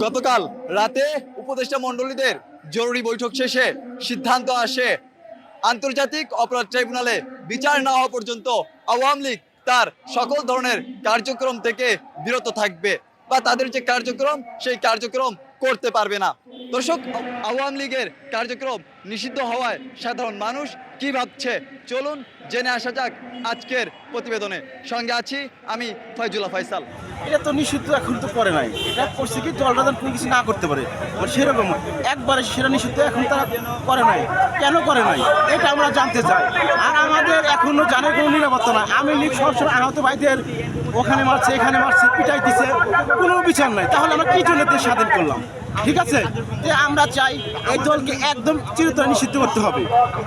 গতকাল রাতে উপদেষ্টা মণ্ডলীদের জরুরি বৈঠক শেষে সিদ্ধান্ত আসে। আন্তর্জাতিক অপরাধ ট্রাইব্যুনালে বিচার না হওয়া পর্যন্ত আওয়ামী লীগ তার সকল ধরনের কার্যক্রম থেকে বিরত থাকবে বা তাদের যে কার্যক্রম, সেই কার্যক্রম করতে পারবে না। দর্শক, আওয়ামী লীগের কার্যক্রম নিষিদ্ধ হওয়ায় সাধারণ মানুষ কি ভাবছে? চলুন জেনে আসা যাক আজকের প্রতিবেদনে। সঙ্গে আছি আমি ফয়জুল্লাহ ফয়সাল। এটা তো নিষিদ্ধ, এখন তো করে নাই। এটা করছে কি দলটা যেন কোনো কিছু না করতে পারে। সেরকম একবারে সেটা নিষিদ্ধ, এখন তারা করে নাই। কেন করে নাই? এটা আমরা জানতে চাই। আর আমাদের এখনও জানার কোনো নিরাপত্তা নাই। আমি লীগ সবসময় আহত ভাইদের ওখানে মারছে, এখানে মারছে, পিটাই দিছে। কোনো বিচার নাই। তাহলে আমরা কি জন্য দেশ স্বাধীন করলাম? ঠিক আছে? যে আমরা চাই এই দলকে একদম চিরতরে নিষিদ্ধ করতে হবে।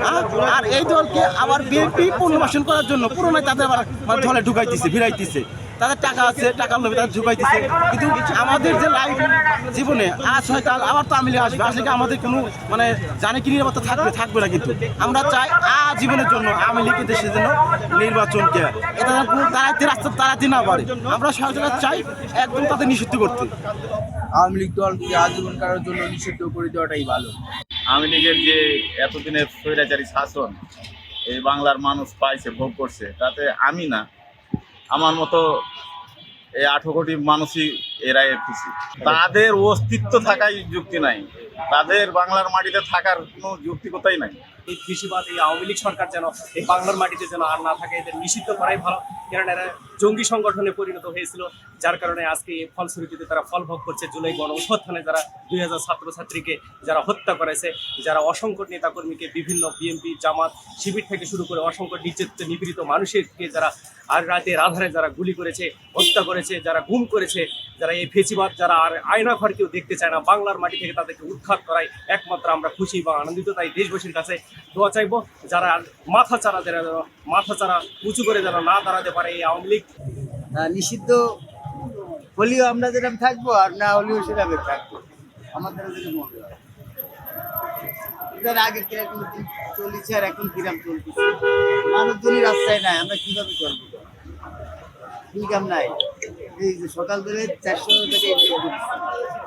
হ্যাঁ? আর এই দলকে আবার বিএনপি পুনর্বাসন করার জন্য পুরোনায় তাদের আবার দলে ঢুকাইতেছে, ভিড়াইতেছে। তাদের টাকা আছে টাকার লোভে তাদের ঢুকাইতেছে। কিন্তু আমাদের যে লাইফ জীবনে আজ হয়তো আবার তো আমিলে আসবে। আসলে কি আমাদের কোনো মানে জানে কি নিরাপত্তা থাকবে থাকবে না কিন্তু। আমরা চাই আজীবনের জন্য আওয়ামী লীগের দেশের জন্য নির্বাচনকে এটা কোনো তাড়াইতে রাস্তা তাড়াতে না পারে। আমরা সরকার চাই একদম তাদের নিষিদ্ধ করতে। আওয়ামী লীগ দলকে আজীবন কারোর জন্য নিষিদ্ধ করে দেওয়াটাই ভালো। আওয়ামী লীগের যে এতদিনের স্বৈরাচারী শাসন এই বাংলার মানুষ পাইছে ভোগ করছে তাতে আমি না আমার মতো এই আঠো কোটি মানুষই এরা এফিসি তাদের অস্তিত্ব থাকাই যুক্তি নাই। তাদের বাংলার মাটিতে থাকার কোনো যুক্তি যুক্তিকতাই নাই? এই কৃষিবাদ, এই আওয়ামী লীগ সরকার যেন এই বাংলার মাটিতে যেন আর না থাকে, এদের নিষিদ্ধ করাই ভালো। কারণ এরা জঙ্গি সংগঠনে পরিণত হয়েছিল, যার কারণে আজকে এই ফলশ্রুতিতে তারা ফল ভোগ করছে জুলাই গণ অভ্যুত্থানে যারা দুই হাজার ছাত্রছাত্রীকে যারা হত্যা করেছে, যারা অসংখ্য নেতাকর্মীকে বিভিন্ন বিএনপি, জামাত, শিবির থেকে শুরু করে অসংখ্য নির্যাতিত, নিপীড়িত মানুষেরকে যারা আর রাতে আধারে যারা গুলি করেছে, হত্যা করেছে, যারা গুম করেছে, যারা এই ফেসিবাদ, যারা আর আয়না ঘর কেউ দেখতে চায় না, বাংলার মাটি থেকে তাদেরকে উৎখাত করায় একমাত্র আমরা খুশি বা আনন্দিত। তাই দেশবাসীর কাছে দোয়া চাইব যারা মাথা চারা যারা, মাথা চারা উঁচু করে যারা না দাঁড়াতে পারে এই আওয়ামী লীগ। নিষিদ্ধ হলেও আমরা যেরকম থাকব আর না হলেও সেরকম থাকব। আমাদের আগে কীরকম চলেছে আর এখন চলতেছে? মানুষজনই রাস্তায় নাই, আমরা কীভাবে করব? ইনকাম নাই। এই সকাল ধরে চারশো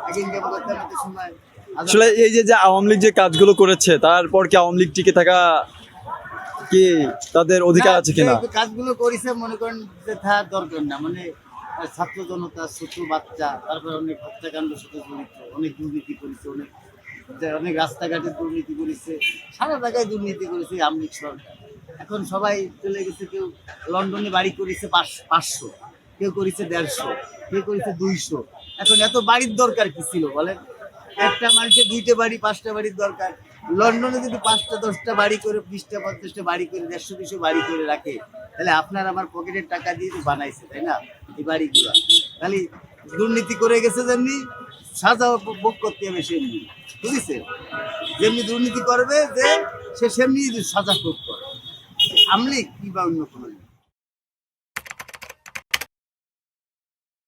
আগে ইনকাম করতে সময় আসলে এই যে যে আওয়ামী লীগ যে কাজগুলো করেছে তারপর কি আওয়ামী লীগ টিকে থাকা কি তাদের অধিকার আছে কিনা? কাজগুলো করেছে মনে করেন যে থাকার দরকার না। মানে ছাত্র জনতা ছোট বাচ্চা তারপর অনেক হত্যাকাণ্ডের সাথে জড়িত অনেক দুর্নীতি করেছে অনেক যে অনেক রাস্তাঘাটে দুর্নীতি করেছে সারা জায়গায় দুর্নীতি করেছে আমলিক সরকার। এখন সবাই চলে গেছে কেউ লন্ডনে বাড়ি করেছে পাঁচশো কেউ করেছে দেড়শো কেউ করেছে দুইশো। এখন এত বাড়ির দরকার কি ছিল বলেন? একটা মানুষের দুইটা বাড়ি, পাঁচটা বাড়ির দরকার। লন্ডনে যদি পাঁচটা, দশটা বাড়ি করে, বিশটা, পঞ্চাশটা বাড়ি করে, দেড়শো, দুশো বাড়ি করে রাখে, তাহলে আপনার আমার পকেটের টাকা দিয়ে বানাইছে, তাই না? এই বাড়িগুলো। খালি দুর্নীতি করে গেছে যেমনি, সাজা ভোগ করতে হবে সেমনি। বুঝেছে? যেমনি দুর্নীতি করবে যে, সে সেমনি সাজা ভোগ করে কি বা অন্য কোনো